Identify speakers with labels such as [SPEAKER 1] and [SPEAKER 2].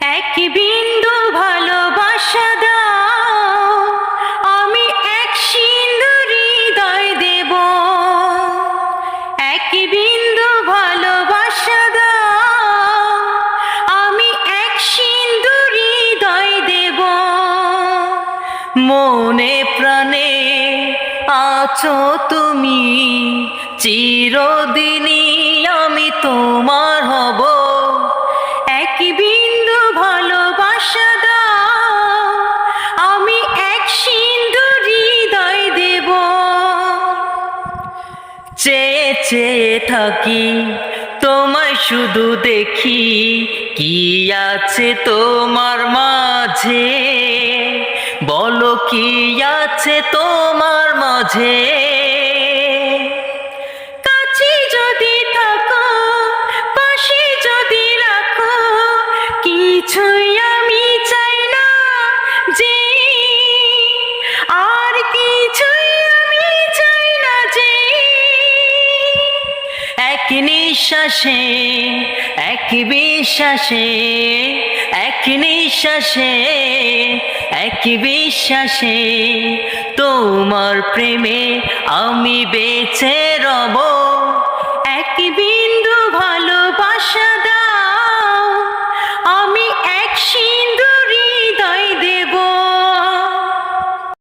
[SPEAKER 1] এক বিন্দু ভালোবাসা দাও, আমি এক সিন্ধু হৃদয় দেব। এক বিন্দু ভালোবাসা দাও, আমি এক সিন্ধু হৃদয় দেব। মনে প্রাণে আছো তুমি চিরদিনই চেয়ে চেয়ে থাকি, তোমায় শুধু দেখি। কি আছে তোমার মাঝে? বলো কি আছে তোমার মাঝে? কাছে যদি থাকো, পাশে যদি রাখো, কিছুই আমি চাই না যে, আর কিছুই এক নিঃশ্বাসে এক বিশ্বাসে এক নিঃশ্বাসে এক বিশ্বাসে তোমার প্রেমে আমি বেছে রব।